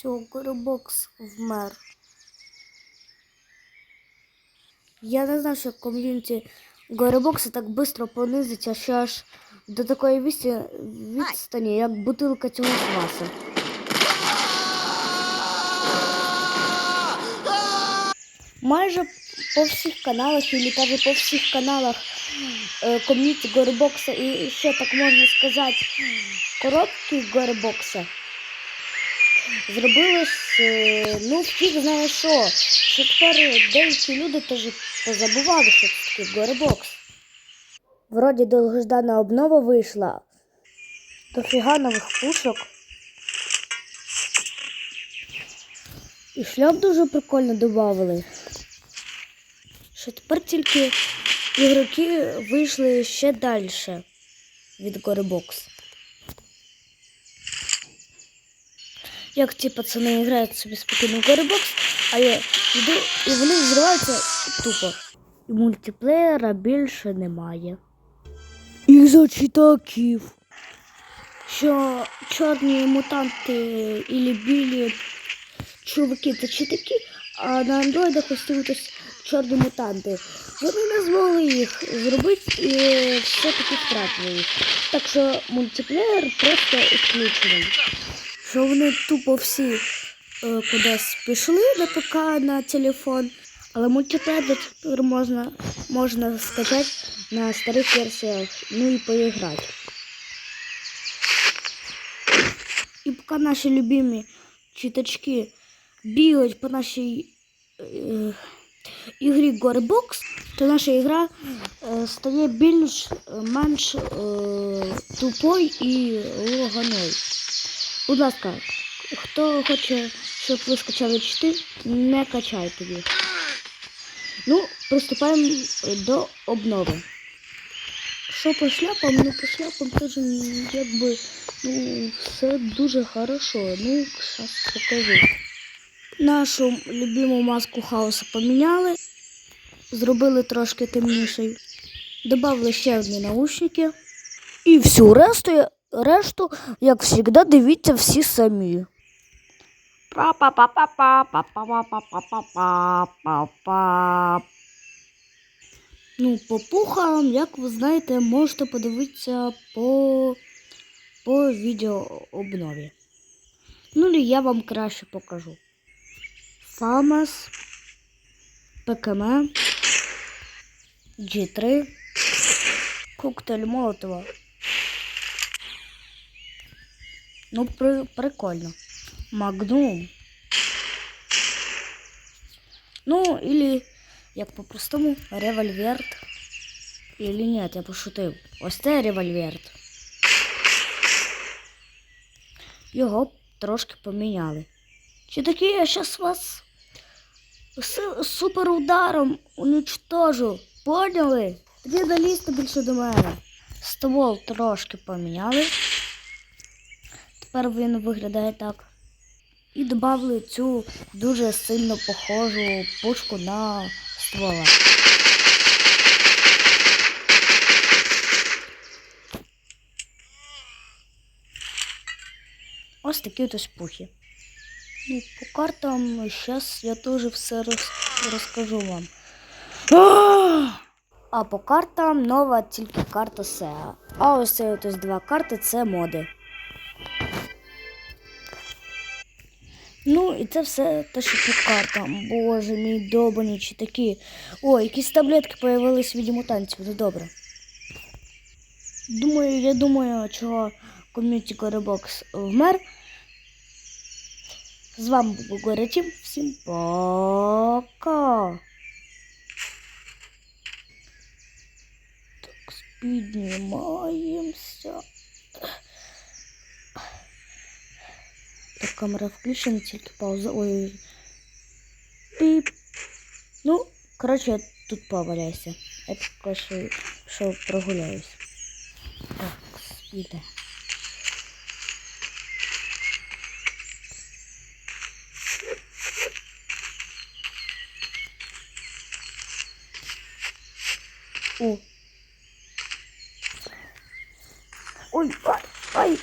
Все, Горобокс вмер. Я не знав, що ком'юніті Горобокса так швидко понизиться, що аж до такої відстані, як бутилка цього квасу. Майже по всіх каналах, і навіть по всіх каналах е, ком'юніті Горобокса і ще так можна сказати, коробки Горобокса зробили ж, е, ну, фіг знає що. Що тепер деякі люди теж позабували, що це таке Горобокс. Вроді довгождана обнова вийшла. Дофіга нових пушок. І шльоп дуже прикольно додавали. Що тепер тільки ігроки вийшли ще далі від Горебокс. Як ці пацани грають собі спокійно в Горебокс, а я йду і вони взриваються тупо. І мультиплеєра більше немає. І за читаків. Що чорні мутанти і білі чуваки та читаки, а на андроїдах остаються чорні мутанти. Вони не змогли їх зробити і все-таки втратили їх. Так що мультиплеєр просто відключений. Що вони тупо всі е, кудись пішли на ПК на телефон, але мультиплеєр тепер можна, можна скачати на старих версіях, ну і поіграти. І поки наші любимі читачки бігають по нашій е, ігрі Горбокс, то наша ігра е, стає більш е, менш е, тупою і логаною. Будь ласка, хто хоче, щоб ви скачали чити, не качайте їх. Ну, приступаємо до обнови. Що по шляпам? Ну, по шляпам теж якби ну, все дуже хорошо. Ну, зараз покажу. Нашу любиму маску хаоса поміняли, зробили трошки темнішою, додали ще одні наушники. І всю решту, решту, як завжди, дивіться всі самі. Ну, по пухам, як ви знаєте, можете подивитися по по відеообнові. Ну, я вам краще покажу. Фамас, ПКМ, G3, коктейль Молотова. Ну, при, прикольно. Магнум. Ну, или, як по-простому, револьверт. Или нет, я пошутив. Ось це револьверт. Його трошки поміняли. Чи такі я щас вас с суперударом уничтожу? Поняли? Тоді не лізьте більше до мене. Ствол трошки поміняли. Тепер він виглядає так. І додали цю дуже сильно похожу пушку на ствола. Ось такі ось пухи. Ну, по картам зараз я теж все роз, розкажу вам. А по картам нова тільки карта SEA. А ось це ось два карти це моди. Ну, і це все те, що по картам. Боже мій добані чи такі. О, якісь таблетки появились від мутантів. Ну добре. Думаю, я думаю, чого ком'юніті Горебокс вмер. З вами був Горячим. Всім пока. Так, піднімаємося. камера включена, тільки пауза. Ой. Піп. Ну, коротше, я тут поваляюся. Я поки що, що прогуляюсь. Так, іде. О. Ой, ай, ай.